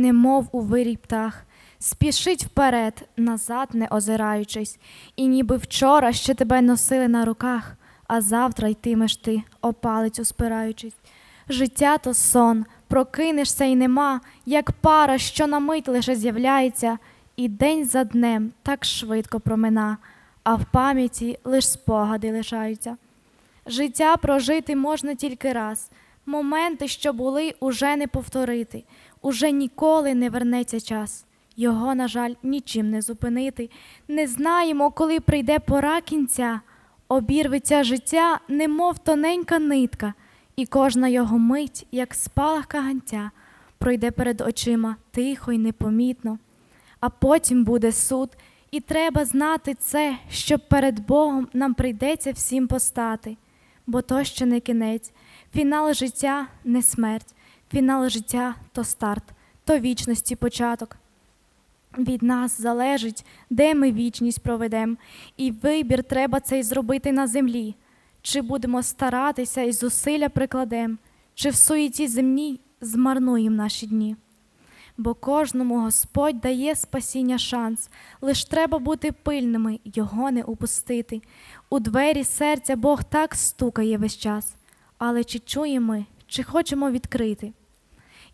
немов у вирій птах, спішить вперед, назад не озираючись, і ніби вчора ще тебе носили на руках, а завтра йтимеш ти, о палицю спираючись. Життя то сон, прокинешся й нема, як пара, що на мить лише з'являється, і день за днем так швидко промина, а в пам'яті лиш спогади лишаються. Життя прожити можна тільки раз. Моменти, що були, уже не повторити, уже ніколи не вернеться час. Його, на жаль, нічим не зупинити. Не знаємо, коли прийде пора кінця. Обірветься життя, немов тоненька нитка, і кожна його мить, як спалах каганця, пройде перед очима тихо й непомітно. А потім буде суд, і треба знати це, щоб перед Богом нам прийдеться всім постати. Бо то ще не кінець, фінал життя не смерть, фінал життя то старт, то вічності початок. Від нас залежить, де ми вічність проведем, і вибір треба цей зробити на землі. Чи будемо старатися і зусилля прикладем, чи в суєті земній змарнуємо наші дні. Бо кожному Господь дає спасіння шанс, лиш треба бути пильними, його не упустити. У двері серця Бог так стукає весь час, але чи чуємо ми, чи хочемо відкрити?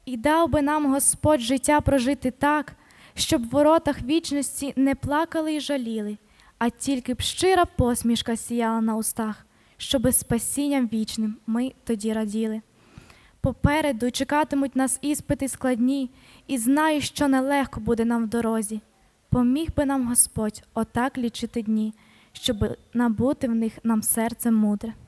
І дав би нам Господь життя прожити так, щоб в воротах вічності не плакали й жаліли, а тільки б щира посмішка сіяла на устах, щоби спасінням вічним ми тоді раділи. Попереду чекатимуть нас іспити складні, і знаю, що нелегко буде нам в дорозі. Поміг би нам Господь отак лічити дні, щоб набути в них нам серце мудре.